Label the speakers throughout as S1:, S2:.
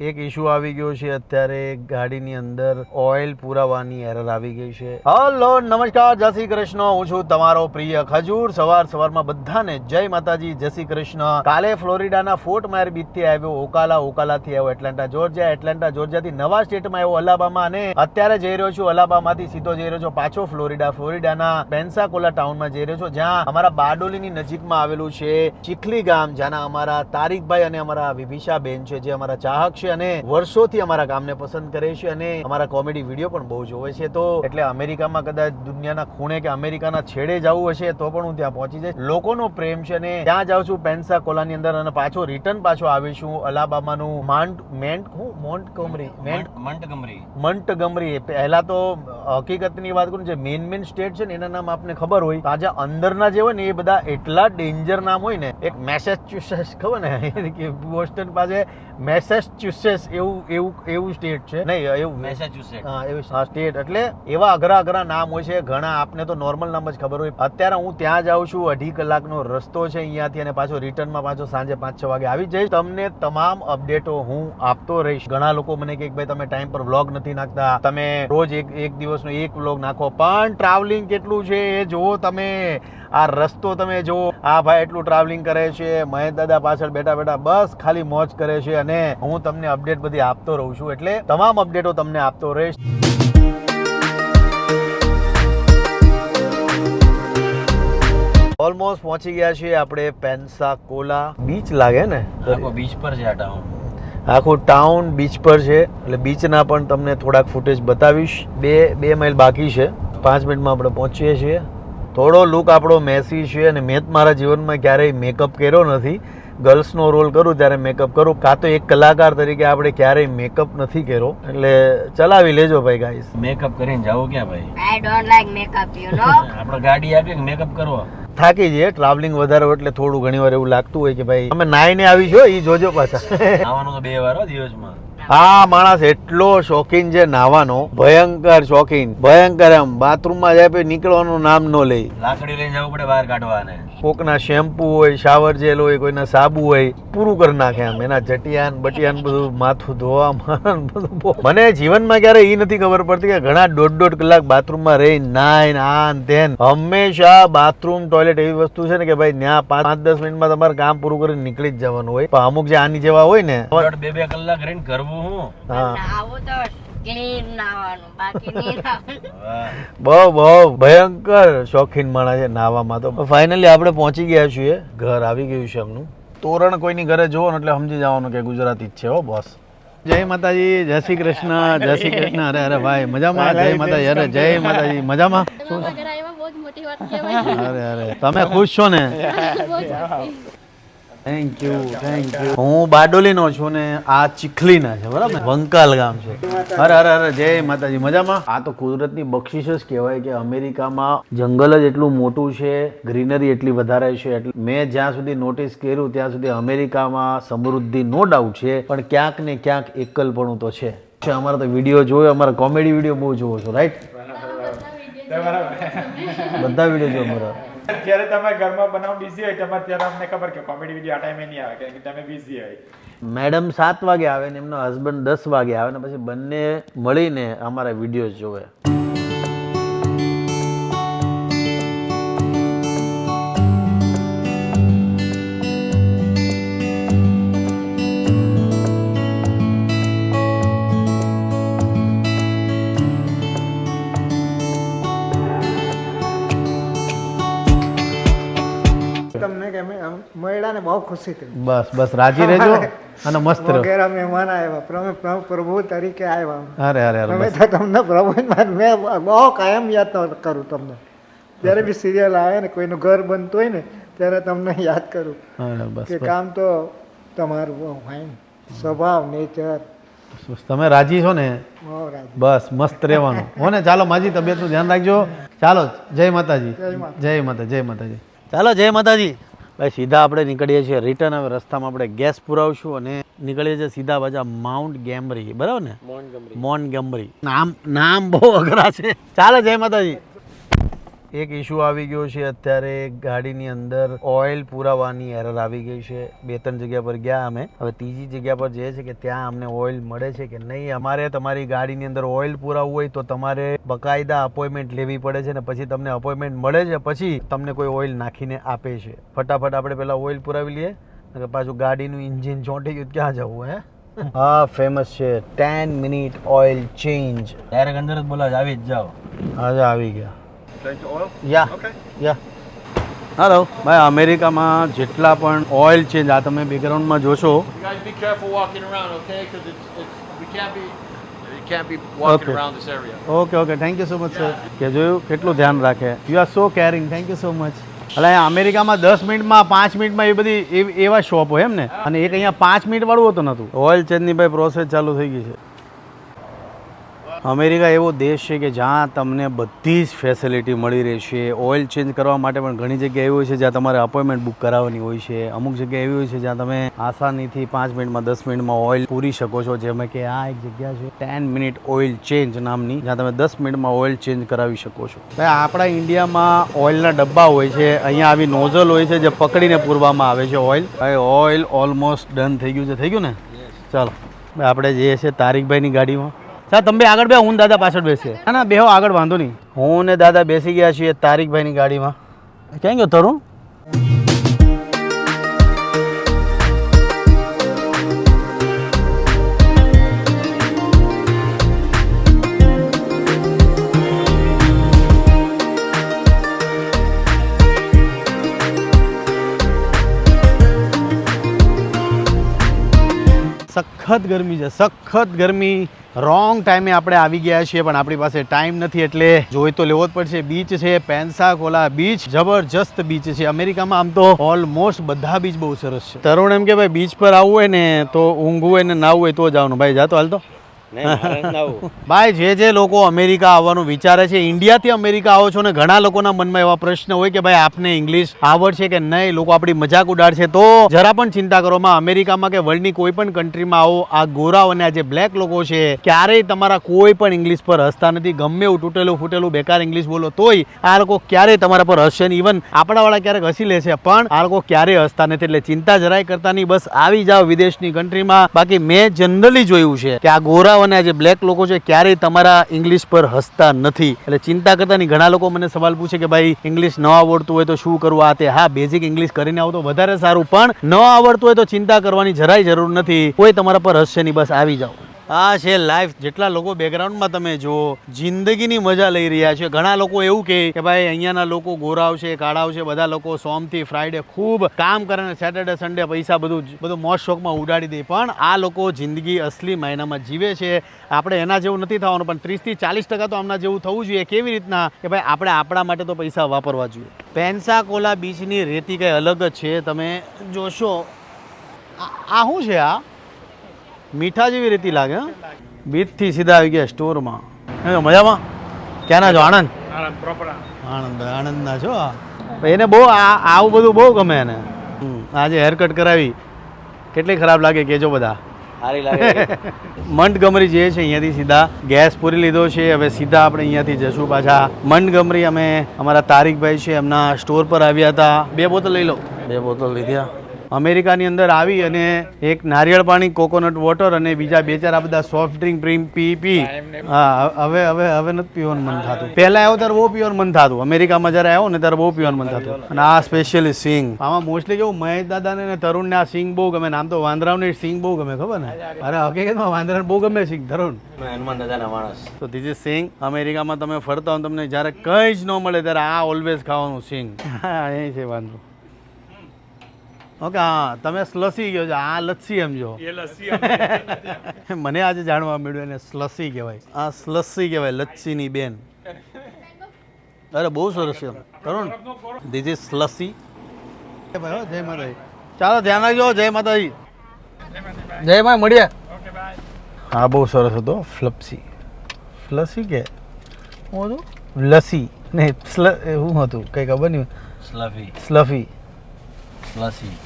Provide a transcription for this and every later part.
S1: એક ઇશ્યુ આવી ગયો છે, અત્યારે ગાડીની અંદર ઓઇલ પુરાવાની એરર આવી ગઈ છે. હલો નમસ્કાર, જય શ્રી કૃષ્ણ. હું છું તમારો પ્રિય ખજૂર. સવાર સવારમાં બધાને જય માતાજી, જય શ્રી કૃષ્ણ. કાલે ફ્લોરિડાના ફોર્ટ માયર બીચથી આવ્યો ઓકાલા. ઓકાલાથી આવ્યો એટલાન્ટા, જોર્જિયા. એટલાન્ટા, જોર્જિયાથી નવા સ્ટેટમાં આવ્યો અલાબામા અને અત્યારે જઈ રહ્યો છું અલાબામાંથી સીધો જઈ રહ્યો છું પાછો ફ્લોરિડા. ફ્લોરિડાના પેન્સાકોલા ટાઉનમાં જઈ રહ્યો છું, જ્યાં અમારા બારડોલીની નજીકમાં આવેલું છે ચીખલી ગામ, જ્યાંના અમારા તારીકભાઈ અને અમારા વિભિષા બેન છે, જે અમારા ચાહક છે. અને વર્ષોથી અમારા કામને પસંદ કરે છે અને અમારા કોમેડી વીડિયો પણ બહુ જોવે છે. તો એટલે અમેરિકામાં કદાચ દુનિયાના ખૂણે કે અમેરિકાના છેડે જવું હશે તો પણ હું ત્યાં પહોંચી જઈશ. લોકોનો પ્રેમ છે અને ત્યાં જાઉં છું પેન્સા કોલાની અંદર અને પાછો રિટર્ન પાછો આવીશું અલાબામાનું માન્ટ મેન્ટ હું મોન્ટ કમરી મેન્ટ
S2: મંટગમરી.
S1: મંટગમરી પહેલા તો હકીકતની વાત કરું જે મેન મેન સ્ટેટ છે ને એના નામ આપને ખબર હોય તાજા અંદરના જે હોય ને એ બધા એટલા ડેન્જર નામ હોય ને એક મેસેચ્યુસેટ્સ ખબર ને? કે બોસ્ટન પાસે મેસેચ્યુસેટ્સ એવું એવું એવું સ્ટેટ છે. નહીં એવું
S2: મેસેચ્યુસેટ
S1: હા એવું સ્ટેટ એટલે એવા અઘરા અઘરા નામ હોય છે ઘણા આપને તો નોર્મલ નામ જ ખબર હોય. અત્યારે હું ત્યાં જાઉં છું અઢી કલાકનો રસ્તો છે અહીંયાથી અને પાછો રિટર્નમાં પાછો સાંજે પાંચ છ વાગે આવી જઈશ. તમને તમામ અપડેટો હું આપતો રહીશ. ઘણા લોકો મને કે ભાઈ તમે ટાઈમ પર વ્લોગ નથી નાખતા. તમે રોજ એક એક દિવસનો એક વ્લોગ નાખો. પણ ટ્રાવેલિંગ કેટલું છે એ જુઓ તમે. આ રસ્તો તમે જુઓ આ ભાઈ એટલું ટ્રાવેલિંગ કરે છે. મહેશ દાદા પાછળ બેઠા બેઠા બસ ખાલી મોજ કરે છે અને હું તમને અપડેટ બધી આપતો રહું છું. એટલે તમામ અપડેટો તમને આપતો રહીશ. ઓલમોસ્ટ પહોંચી ગયા છીએ આપણે પેન્સા કોલા બીચ લાગે ને?
S2: આખો બીચ પર છે આ ટાઉન
S1: આખું ટાઉન બીચ પર છે. એટલે બીચના પણ તમને થોડાક ફૂટેજ બતાવીશ. બે બે માઇલ બાકી છે. પાંચ મિનિટમાં આપણે પહોંચીએ છીએ. થોડો લુક આપણો મેસી છે અને મેં મારા જીવનમાં ક્યારેય મેકઅપ કર્યો નથી. ગર્લ્સનો રોલ કરું ત્યારે મેકઅપ કરું. કાં તો એક કલાકાર તરીકે આપણે ક્યારેય મેકઅપ નથી કર્યો. એટલે ચલાવી લેજો ભાઈ ગાઈસ
S2: મેકઅપ કરીને જાવ ક્યાં ભાઈ?
S3: I don't like makeup you know
S2: આપણે ગાડી આપી મેકઅપ કરવો
S1: થાકી જઈએ ટ્રાવેલિંગ વધારે હોય એટલે થોડું ઘણી વાર એવું લાગતું હોય કે ભાઈ અમે નાઈને આવી છો એ જોજો પાછા.
S2: આવવાનું તો બે વાર દિવસમાં.
S1: આ માણસ એટલો શોખીન છે નાવાનો. ભયંકર શોખીન. ભયંકર એમ. બાથરૂમમાં જાય પછી નીકળવાનું નામ ન લે.
S2: લાકડી લઈને જવું પડે બહાર કાઢવાને.
S1: કોકના શેમ્પુ હોય શાવર જેલ હોય કોઈના સાબુ હોય પૂરું કરી નાખે એમ. એના જટિયાન બટિયાન બધું માથું ધોવામાં બધું મને જીવનમાં ક્યારે એ નથી ખબર પડતી કે ઘણા દોઢ દોઢ કલાક બાથરૂમમાં રહી નાઈન આન તેન હંમેશા બાથરૂમ ટોયલેટ એવી વસ્તુ છે ને કે ભાઈ ત્યાં પાંચ પાંચ દસ મિનિટમાં તમારે કામ પૂરું કરીને નીકળી જ જવાનું હોય. પણ અમુક જે આની જેવા હોય ને
S2: બે બે કલાક રહીને કરવું
S1: બહુ બહુ ભયંકર શોખીન માણસ છે નાવામાં તો. ફાઇનલી આપણે પહોંચી ગયા છીએ. ઘર આવી ગયું છે એમનું. તોરણ કોઈની ઘરે જોવો ને એટલે સમજી જવાનું કે ગુજરાતી જ છે હો બોસ. જય માતાજી જય શ્રી કૃષ્ણ જય શ્રી કૃષ્ણ. અરે અરે ભાઈ મજામાં? જય માતાજી અરે જય માતાજી મજામાં? અરે અરે તમે ખુશ છો ને. થેન્ક યુ થેન્ક યુ હું બારડોલીનો છું ને આ ચીખલીના છે બરાબર? વંકાલ ગામ છે. અરે અરે અરે જય માતાજી. મજામાં? આ તો કુદરતની બક્ષિસ જ કહેવાય કે અમેરિકામાં જંગલ જ એટલું મોટું છે ગ્રીનરી એટલી વધારે છે. એટલે મેં જ્યાં સુધી નોટિસ કર્યું ત્યાં સુધી અમેરિકામાં સમૃદ્ધિ નો ડાઉટ છે પણ ક્યાંક ને ક્યાંક એકલપણું તો છે. છે અમારા તો વીડિયો જોયો અમારા કોમેડી વીડિયો બહુ જોવો છો રાઈટ બધા વીડિયો જો અમારા
S4: જ્યારે તમે ઘરમાં બનાવ બિઝી હોય તમારે ત્યારે અમને ખબર કે કોમેડી વીડિયો આ ટાઈમે નહીં આવે, કારણ કે તમે બિઝી હોય.
S1: મેડમ સાત વાગે આવે ને એમનો હસબન્ડ દસ વાગે આવે ને પછી બંને મળીને અમારા વીડિયો જોવે.
S5: મળ્યાને બહુ ખુશી થઈ.
S1: બસ બસ રાજી રહેજો અને મસ્ત રહો.
S5: વગેરે મહેમાન આવ્યા. પ્રભુ પ્રભુ પ્રભુ તરીકે આવ્યા
S1: અરે અરે અરે
S5: તો તમને પ્રભુ મેં બહુ કાયમ યાદ કરું તમને. જ્યારે બી સિરિયલ આવે ને કોઈનું ઘર બનતું હોય ને ત્યારે તમને યાદ કરું.
S1: બસ
S5: કે કામ તો તમારું ફાઇન સ્વભાવ નેચર
S1: તમે રાજી છો ને? બસ મસ્ત રહેવાનું. હો ને ચાલો માજી તબિયતનું ધ્યાન રાખજો. ચાલો જય માતાજી.
S5: જય માતા
S1: જય માતાજી. ચાલો જય માતાજી. ભાઈ સીધા આપણે નીકળીએ છીએ રિટર્ન હવે રસ્તામાં આપણે ગેસ પુરાવશું અને નીકળીએ છીએ સીધા પાછા માઉન્ટ ગેમરી બરાબર ને? મોન ગમરી નામ નામ બહુ અઘરા છે. ચાલે જય માતાજી. એક ઇશ્યુ આવી ગયો છે અત્યારે ગાડીની અંદર ઓઇલ પુરાવાની એરર આવી ગઈ છે. બે ત્રણ જગ્યા પર ગયા અમે. હવે ત્રીજી જગ્યા પર જઈએ છે કે ત્યાં અમને ઓઇલ મળે છે કે નહીં અમારે તમારી ગાડીની અંદર ઓઇલ પુરાવવું હોય તો તમારે બકાયદા અપોઇન્ટમેન્ટ લેવી પડે છે ને પછી તમને અપોઇન્ટમેન્ટ મળે છે પછી તમને કોઈ ઓઇલ નાખીને આપે છે. ફટાફટ આપણે પહેલાં ઓઇલ પુરાવી લઈએ. પાછું ગાડીનું ઇન્જિન ચોંટી ગયું ક્યાં જવું હે? હા ફેમસ છે. Ten minute oil change
S2: direct અંદર જ બોલા આવી જ જાઓ.
S1: આજે આવી ગયા. યા યા હાલો ભાઈ અમેરિકામાં જેટલા પણ ઓઇલ ચેન્જ આ તમે બેકગ્રાઉન્ડમાં જોશો.
S6: You guys be careful walking around, okay? Because it's, it's, we can't be, you can't be walking
S1: Okay.
S6: around this area.
S1: Okay okay thank you so much sir કે જોયું? કેટલું ધ્યાન રાખે. You are so caring thank you so much એટલે અહીંયા અમેરિકામાં દસ મિનિટમાં પાંચ મિનિટમાં એ બધી એવ- એવા શોપ હોય એમ ને? અને એક અહીંયા પાંચ મિનિટ વાળું હતું નતું. ઓઇલ ચેન્જની ભાઈ પ્રોસેસ ચાલુ થઈ ગઈ છે. અમેરિકા એવો દેશ છે કે જ્યાં તમને બધી જ ફેસિલિટી મળી રહેશે. ઓઇલ ચેન્જ કરવા માટે પણ ઘણી જગ્યા એવી હોય છે જ્યાં તમારે અપોઇન્ટમેન્ટ બુક કરાવવાની હોય છે. અમુક જગ્યા એવી હોય છે જ્યાં તમે આસાનીથી પાંચ મિનિટમાં દસ મિનિટમાં ઓઇલ પૂરી શકો છો. જેમ કે આ એક જગ્યા છે ટેન મિનિટ ઓઇલ ચેન્જ નામની જ્યાં તમે દસ મિનિટમાં ઓઇલ ચેન્જ કરાવી શકો છો. ભાઈ આપણા ઇન્ડિયામાં ઓઇલના ડબ્બા હોય છે. અહીંયા આવી નોઝલ હોય છે જે પકડીને પૂરવામાં આવે છે ઓઇલ ભાઈ ઓઇલ ઓલમોસ્ટ ડન થઈ ગયું છે. થઈ ગયું ને? ચાલો. આપણે જઈએ છીએ તારીખભાઈની ગાડીમાં. ચાલ તમે આગળ બે હું દાદા પાછળ બેસીએ. ના ના બેહો આગળ વાંધો નહીં. હું ને દાદા બેસી ગયા છીએ તારીખભાઈની ગાડીમાં. ક્યાં ગયો તરુણ? સખત ગરમી છે, સખત ગરમી. રોંગ ટાઈમે આપણે આવી ગયા છીએ, પણ આપણી પાસે ટાઈમ નથી, એટલે જોઈ તો લેવો જ પડશે. બીચ છે પેન્સાકોલા બીચ જબરજસ્ત બીચ છે. અમેરિકામાં આમ તો ઓલમોસ્ટ બધા બીચ બહુ સરસ છે. તરુણ એમ કે, ભાઈ બીચ પર આવવું હોય ને, તો ઊંઘવું હોય ને નાવું હોય તો જવાનું ભાઈ જાતો હાલ તો. ભાઈ, જે જે લોકો અમેરિકા આવવાનું વિચારે છે, ઇન્ડિયાથી અમેરિકા આવો છો ને, ઘણા લોકોના મનમાં એવા પ્રશ્ન હોય કે ભાઈ, આપને ઇંગ્લિશ આવડશે કે નહીં? લોકો આપણી મજાક ઉડાડશે. તો જરા પણ ચિંતા કરો, માં, અમેરિકામાં કે વર્લ્ડની કોઈ પણ કન્ટ્રીમાં આવો, આ ગોરાઓ અને આ જે બ્લેક લોકો છે, ક્યારેય તમારા કોઈ પણ ઇંગ્લિશ પર હસતા નથી. ગમે એવું તૂટેલું ફૂટેલું બેકાર ઇંગ્લિશ બોલો, તોય આ લોકો ક્યારેય તમારા પર હસશે નહીં. ઇવન આપણાવાળા ક્યારેક હસી લેશે, પણ આ લોકો ક્યારેય હસતા નથી. એટલે ચિંતા જરાય કરતા નહીં. બસ આવી જાઓ વિદેશની કન્ટ્રીમાં બાકી મેં જનરલી જોયું છે કે આ ગોરાઓ અને જે બ્લેક લોકો છે ક્યારેય તમારા ઇંગ્લિશ પર હસતા નથી. એટલે ચિંતા કરતા નહીં ઘણા લોકો મને સવાલ પૂછે કે ભાઈ ઇંગ્લિશ ન આવડતું હોય તો શું કરવું આ તે, હા બેઝિક ઇંગ્લિશ કરીને આવો વધારે સારું. પણ ન આવડતું હોય તો ચિંતા કરવાની જરાય જરૂર નથી. કોઈ તમારા પર હસશે નહીં, બસ આવી જાઓ. આ છે લાઈફ જેટલા લોકો બેકગ્રાઉન્ડમાં તમે જુઓ, જિંદગીની મજા લઈ રહ્યા છે. ઘણા લોકો એવું કહે કે ભાઈ, અહીંયાના લોકો ગોરાવ છે કાળાવ છે બધા લોકો સોમથી ફ્રાઈડે ખૂબ કામ કરે ને સેટરડે સન્ડે પૈસા બધું બધું મોજ શોખમાં ઉડાડી દે. પણ આ લોકો જિંદગી અસલી માયનામાં જીવે છે. આપણે એના જેવું નથી થવાનું, પણ ત્રીસથી ચાલીસ ટકા તો આમના જેવું થવું જોઈએ. કેવી રીતના? કે ભાઈ, આપણે આપણા માટે તો પૈસા વાપરવા જોઈએ. પેન્સાકોલા બીચની રેતી કંઈ અલગ જ છે? તમે જોશો. આ શું છે આ? મીઠા જેવી રીતે લાગે હા. બીજથી સીધા આવી ગયા સ્ટોરમાં. મજામાં? ક્યાંના છો આણંદ? આણંદ આણંદના છો. એને બહુ આવું બધું બહુ ગમે એને. આજે હેરકટ કરાવી. કેટલી ખરાબ લાગે કેજો બધા.
S2: સારી લાગે.
S1: મંડગમરી જે છે અહીંયાથી સીધા ગેસ પૂરી લીધો છે. હવે સીધા આપણે અહીંયાથી જશું પાછા. મંડગમરી અમે અમારા તારીખભાઈ છે એમના સ્ટોર પર આવ્યા હતા. બે બોતલ લઈ લો. બે બોતલ લીધા. અમેરિકાની અંદર આવી અને એક નારિયેળ પાણી કોકોનટ વોટર અને બીજા બે ચાર આ બધા સોફ્ટ ડ્રિંક પ્રીમ પી પી. હા હવે હવે હવે નથી પીવાનું મન થતું. પહેલા આવ્યો ત્યારે બહુ પીવાનું મન થતું. અમેરિકામાં જ્યારે આવ્યો ને ત્યારે બહુ પીવાનું મન થતું. અને આ સ્પેશિયલી સિંગ આમાં મોસ્ટલી કેવું મહેશ દાદાને અને તરુણને આ સિંગ બહુ ગમે. નામ તો વાંદરાવને સિંગ બહુ ગમે ખબર ને? અરે હકીકતમાં વાંદરાને બહુ ગમે સિંગ તરુણ.
S2: હનુમાન દાદાના માણસ.
S1: તો ધીસ ઇઝ સિંગ અમેરિકામાં તમે ફરતા હો તમને જ્યારે કંઈ જ ન મળે ત્યારે આ ઓલવેઝ ખાવાનું સિંગ હા એ છે વાંધો ઓકે હા તમે સ્લસી ગયો છો આ લચ્છી સમજો મને આજે જાણવા મળ્યું એને સ્લસી કહેવાય. આ સ્લસી કહેવાય લચ્છીની બેન. અરે બહુ સરસ છે. કરુણ ધીસ ઇઝ સ્લસી ભાઈ જય માતાજી. ચાલો ધ્યાન રાખજો જય માતાજી. જય માય મળીએ. હા બહુ સરસ હતો ફ્લપસી. ફ્લસી કે? શું હતું? લસી નહીં સ્લ શું હતું કંઈ ખબર નહીં.
S2: સ્લફી.
S1: સ્લફી.
S2: સ્લસી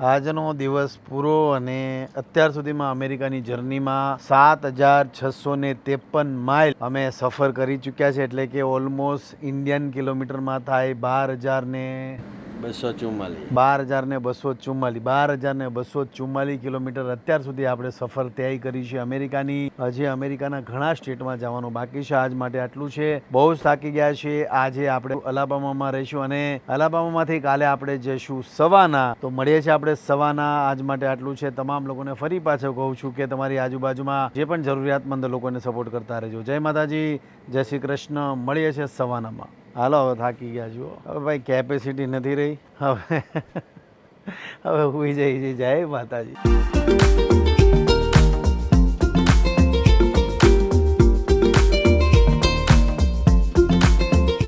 S1: આજનો દિવસ પૂરો અને અત્યાર સુધીમાં અમેરિકાની જર્નીમાં સાત હજાર છસો ને ત્રેપન માઇલ અમે સફર કરી ચૂક્યા છે. એટલે કે ઓલમોસ્ટ ઇન્ડિયન કિલોમીટરમાં થાય બાર હજાર ને
S2: બસો ચુમ્માલીસ
S1: બાર હજાર ને બસો ચુમ્માલીસ બાર હજાર ને બસો ચુમ્માલીસ કિલોમીટર અત્યાર સુધી આપણે સફર તય કરી છે અમેરિકાની. હજી અમેરિકાના ઘણા સ્ટેટમાં જવાનું બાકી છે. આજ માટે આટલું છે. બહુ જ થાકી ગયા છે. આજે આપણે અલાબામામાં રહીશું અને અલાબામામાંથી કાલે આપણે જઈશું સવાના. તો મળીએ છીએ આપણે સવાના. આજ માટે આટલું છે. તમામ લોકોને ફરી પાછો કહું છું કે તમારી આજુબાજુમાં જે પણ જરૂરિયાતમંદ લોકોને સપોર્ટ કરતા રહેજો. જય માતાજી. જય શ્રી કૃષ્ણ. મળીએ છીએ સવાનામાં. હાલો, હવે થાકી ગયા, જુઓ. હવે ભાઈ કેપેસિટી નથી રહી. હવે હવે હુઈ જઈ જય, માતાજી.